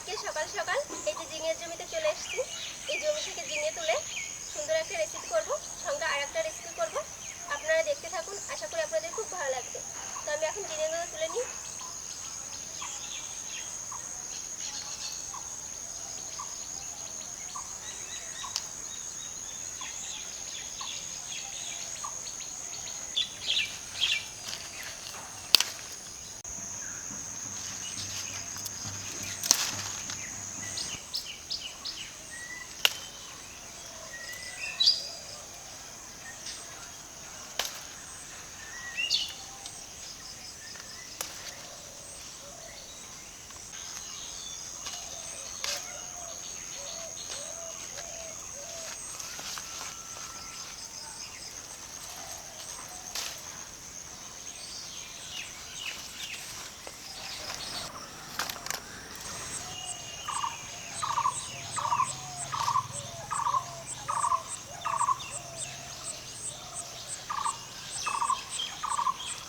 আজকে সকাল সকাল এই যে ঝিঙের জমিতে চলে এসেছি। এই জমি থেকে ঝিঙে তুলে সুন্দর একটা রেসিপি করব, সঙ্গে আর একটা রেসিপি করব। আপনারা দেখতে থাকুন, আশা করি আপনাদের খুব ভালো লাগবে। তো আমি এখন ঝিঙেগুলো তুলে নিই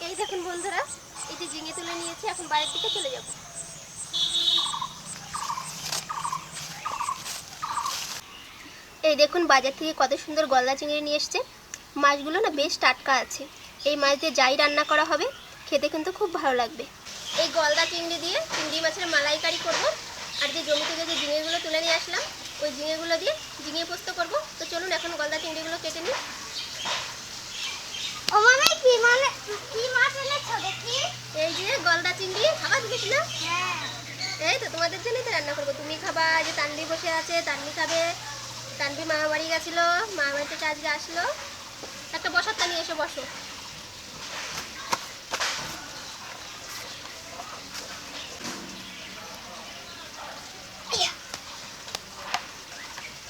এই দেখুন বন্ধুরা এই যে ঝিঙে তুলে নিয়েছি এখন বাড়ির দিকে চলে যাব। এই দেখুন, বাজার থেকে কত সুন্দর গলদা চিংড়ি নিয়ে এসছে। মাছগুলো না বেশ টাটকা আছে। এই মাছ দিয়ে যাই রান্না করা হবে, খেতে কিন্তু খুব ভালো লাগবে। এই গলদা চিংড়ি দিয়ে চিংড়ি মাছের মালাইকারি করব। আর যে জমি থেকে যে ঝিঙেগুলো তুলে নিয়ে আসলাম, ওই ঝিঙেগুলো দিয়ে ঝিঙে পোস্ত করব। তো চলুন, এখন গলদা চিংড়িগুলো কেটে নিই। ও মানে কি মানে কি মাছ এনেছো দেখি? এই যে গলদা চিংড়ি খাবার দিয়েছি না হ্যাঁ। এই তো তোমাদের জন্যই তো রান্না করব। তুমি খাবা যে তানবি বসে আছে তানবি খাবে। তানবি মামা বাড়ি গেছিল মামা বাড়ি থেকে আজকে আসলো। একটা বসার তা নিয়ে এসে বসো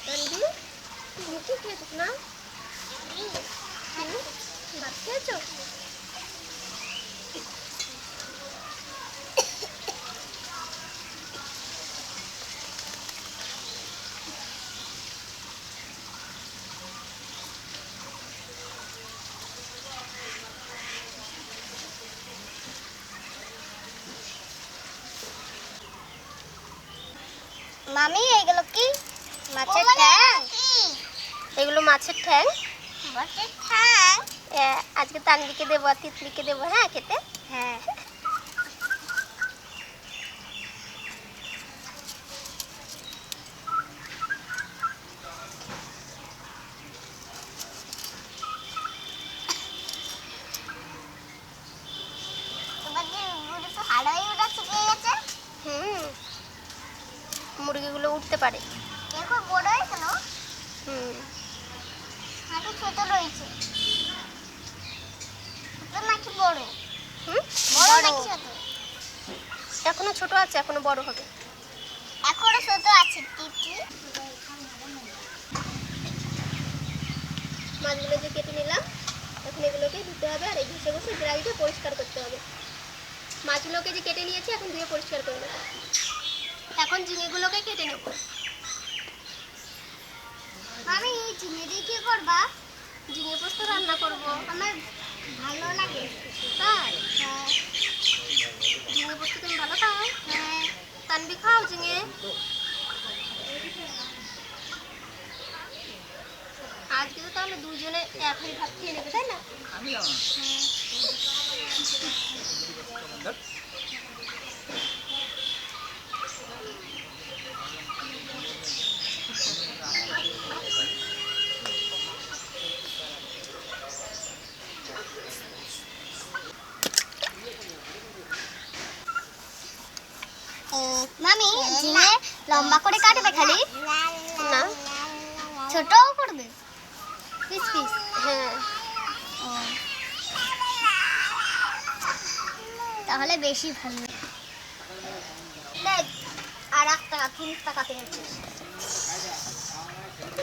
তানবি তুমি কি খেয়েছো না হুম? ভাত খেয়েছো মামি এগুলো কি? মাছের ঠ্যাং। এগুলো মাছের ঠ্যাং? মাছের ঠ্যাং? আজকে তানবিকে দেবো তিতলিকে দেবো হ্যাঁ খেতে? হ্যাঁ তোমাদের মুরগি তো হাড়াই ওটা শুকিয়ে গেছে হুম মুরগিগুলো উঠতে পারে। দেখো বড় হয়েছে না? হুম। হাঁটু ছোট রয়েছে। নাকি বড়? হুম? বড়। নাকি ছোট? এখনও ছোট আছে এখনও বড় হবে। এখনও ছোট আছে টিপি মাছগুলো যে কেটে নিলাম এখন এগুলোকে ধুতে হবে আর এই ঘষে ঘষে গ্রাইটা পরিষ্কার করতে হবে। মাছগুলোকে যে কেটে নিয়েছি এখন ধুয়ে পরিষ্কার করে নেব। এখন ঝিঙেগুলোকে কেটে নেব। আমি চিনি দিয়ে কি করবা? ঝিঙে পোস্ত রান্না করব। আমার ভালো লাগে। তাই? হ্যাঁ। ঝিঙে পোস্ত তুমি ভালো খাও? হ্যাঁ। তানবি খাও ঝিঙে আজকে তো তাহলে দুজনে এক হাঁড়ি ভাত খেয়ে নেবে তাই না? মামি ঝিঙে লম্বা করে কাটবে খালি না করবে পিস পিস হ্যাঁ তাহলে বেশি ভালো দেখ আর এক টাকা তিন টাকা পেয়েছিস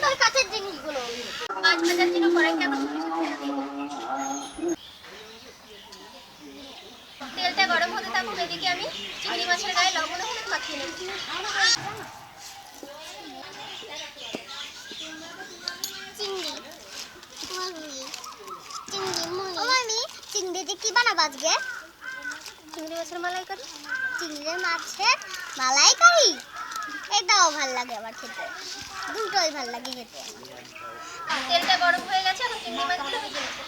ওই কাছের জিনিসগুলো। মাছ ভাজার জন্য। তেলটা গরম হতে থাকুক এদিকে আমি চিংড়ি মাছের গায়ে লবণ হলুদ মাখিয়ে নিচ্ছি চিংড়ি চিংড়ি মুড়ি ও মামি চিংড়ি দিয়ে কি বানাবো আজকে? চিংড়ি মাছের মালাই করি চিংড়ি মাছের মালাইকারি? এটাও ভালো লাগে আমার খেতে। দুটোই ভালো লাগে খেতে। তেলটা গরম হয়ে গেছে, এখন চিংড়ি মাছগুলো ভেজে নেব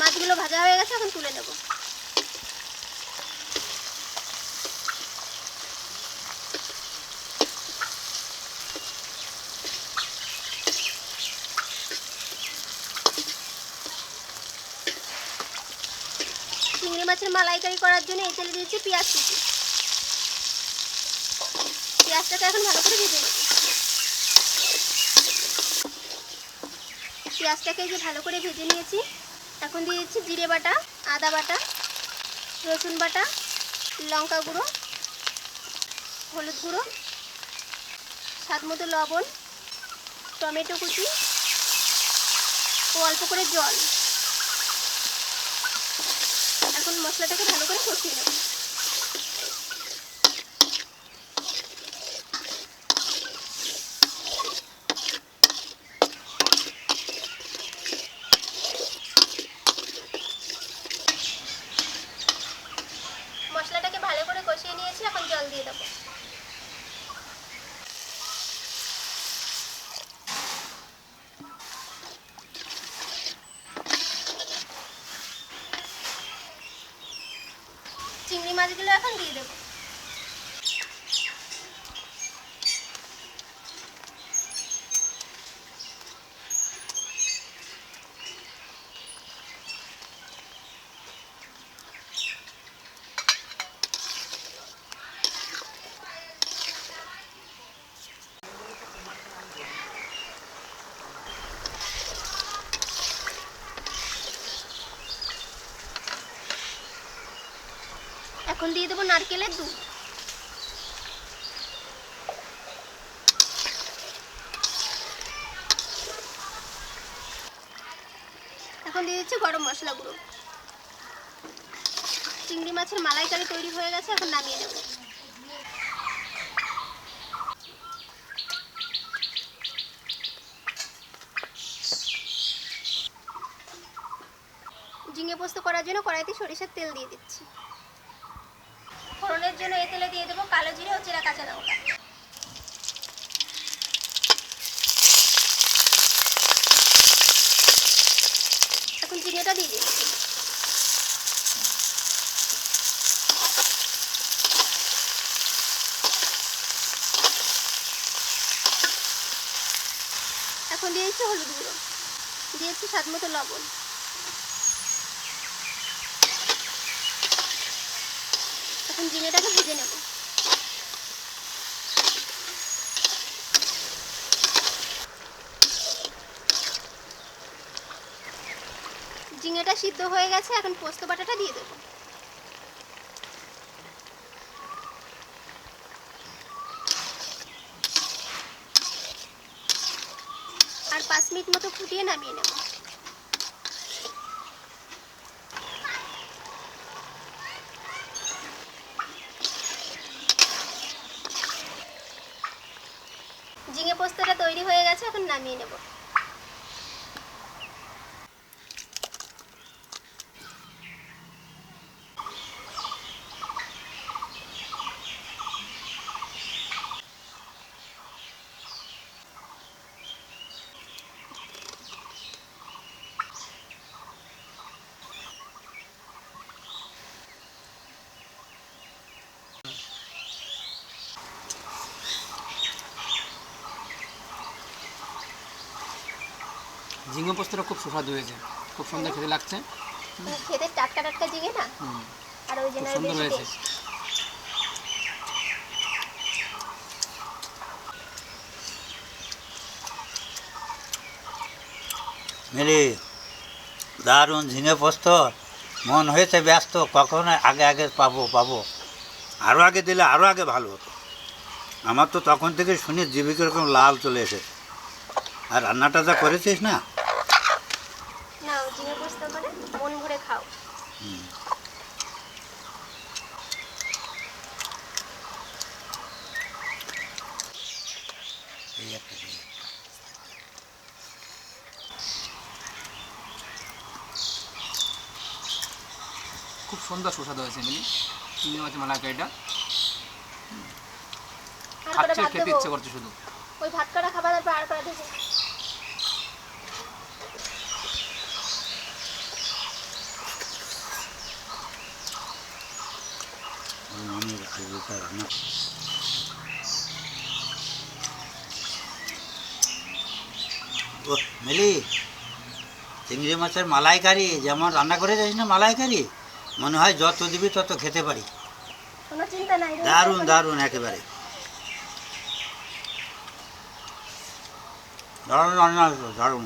মাছগুলো ভাজা হয়ে গেছে, এখন তুলে নেব। চিংড়ি মাছের মালাইকারি করার জন্য এই তেলে দিয়েছি পেঁয়াজ কুচি। পেঁয়াজটাকে এখন ভালো করে ভেজে নেব। পেঁয়াজটাকে যে ভালো করে ভেজে নিয়েছি। এখন দিয়ে দিচ্ছি জিরে বাটা, আদা বাটা, রসুন বাটা, লঙ্কা গুঁড়ো, হলুদ গুঁড়ো, স্বাদ মতো লবণ, টমেটো কুচি ও অল্প করে জল। এখন মশলাটাকে ভালো করে কষিয়ে নেব মশলাটাকে ভালো করে কষিয়ে নিয়েছি এখন জল দিয়ে দেবো চিংড়ি মাছগুলো এখন দিয়ে দেবো। এখন দিয়ে দেবো নারকেলের দুধ। এখন দিয়ে দিচ্ছি গরম মশলা গুঁড়ো। চিংড়ি মাছের মালাইকারি তৈরি হয়ে গেছে, এখন নামিয়ে নেব। ঝিঙে পোস্ত করার জন্য কড়াইতে সরিষার তেল দিয়ে দিচ্ছি। ফোড়নের জন্য এই তেলে দিয়ে দেবো কালো জিরে ও চেরা কাঁচা লঙ্কা। এখন জিরেটা দিয়ে দিচ্ছি। এখন দিয়েছি হলুদ গুঁড়ো। দিয়েছি স্বাদ মতো লবণ। এখন জিরেটাকে ভেজে নেব। ঝিঙেটা সিদ্ধ হয়ে গেছে, এখন পোস্ত বাটাটা দিয়ে দেবো। আর পাঁচ মিনিট মতো ফুটিয়ে নামিয়ে নেব। ঝিঙে পোস্তটা তৈরি হয়ে গেছে এখন নামিয়ে নেব। ঝিঙে পোস্তটা খুব সুস্বাদু হয়েছে। খুব সুন্দর খেতে লাগছে। খেতে টাটকা টাটকা ঝিঙে না? আর ওই জন্য সুন্দর হয়েছে। মেরে দারুণ ঝিঙে পোস্ত। মন হয়েছে ব্যস্ত কখন আগে আগে পাবো পাবো। আরও আগে দিলে আরও আগে ভালো হতো। আমার তো তখন থেকে শুনে জিভে কীরকম লাল চলে এসেছে। আর রান্নাটা যা করেছিস না? খাও ঝিঙে পোস্ত করে মন ভরে খাও। খুব সুন্দর সুস্বাদু হয়েছে মিলি। চিংড়ি মাছের মালাইকারিটা। খেতে ইচ্ছে করছে শুধু। ওই ভাত করা খাবার আর করা দেবে। আমি ও মিলি চিংড়ি মাছের মালাইকারি যেমন রান্না করে যাইস না মালাইকারি? মনে হয় যত দিবি তত খেতে পারি। দারুণ দারুণ একেবারে। দারুণ রান্না দারুণ।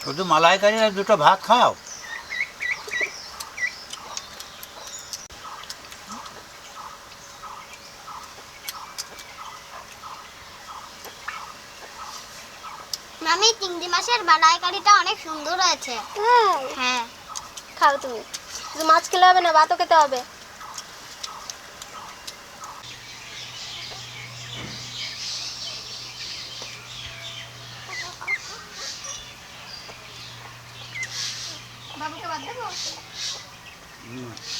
শুধু মালাইকারি আর দুটো ভাত খাও। মামি চিংড়ি মাছের মালাইকারিটা অনেক সুন্দর হয়েছে। হ্যাঁ। হ্যাঁ। খাও তুমি। শুধু মাছ খেলে হবে না ভাতও খেতে হবে। বাবুকে বাদ দেবো হুম